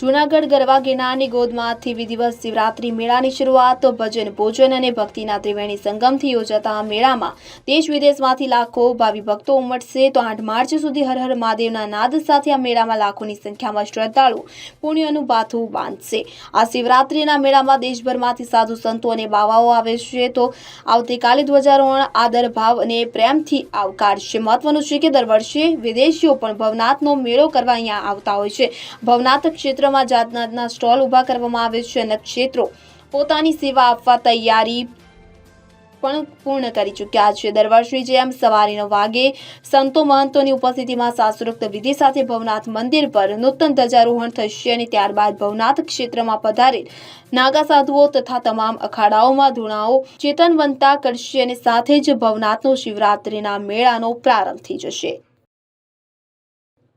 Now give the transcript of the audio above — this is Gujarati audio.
જૂનાગઢ ગરવા ગિરનારની ગોદમાંથી વિધિવત શિવરાત્રી મેળાની શરૂઆત, ભજન, ભોજન અને ભક્તિના ત્રિવેણી સંગમથી યોજાતા મેળામાં દેશ વિદેશમાંથી લાખો ભાવિ ભક્તો ઉમટશે. તો આઠ માર્ચ સુધી હર હર મહાદેવના નાદ સાથે આ મેળામાં લાખોની સંખ્યામાં શ્રદ્ધાળુ પુણ્યનું બાથું બાંધશે. આ શિવરાત્રીના મેળામાં દેશભરમાંથી સાધુ સંતો અને બાવાઓ આવે છે. તો આવતીકાલે ધ્વજારોહણ, આદર ભાવ અને પ્રેમથી આવકારશે. મહત્વનું છે કે દર વર્ષે વિદેશીઓ પણ ભવનાથનો મેળો કરવા અહીંયા આવતા હોય છે. ભવનાથ ક્ષેત્રમાં જાતનાતના સ્ટોલ ઊભા કરવામાં આવે છે અને ક્ષેત્રો પોતાની સેવા આપવા તૈયારી પણ પૂર્ણ કરી ચૂક્યા છે. દર વર્ષની જેમ સવારે નવ વાગે સંતો મહંતોની ઉપસ્થિતિમાં શાસ્ત્રોક્ત વિધિ સાથે ભવનાથ મંદિર પર નૂતન ધ્વજારોહણ થશે અને ત્યારબાદ ભવનાથ ક્ષેત્રમાં પધારેલ નાગા સાધુઓ તથા તમામ અખાડાઓમાં ધૂણાઓ ચેતનવંતા કરશે અને સાથે જ ભવનાથનો શિવરાત્રિના મેળાનો પ્રારંભ થઈ જશે.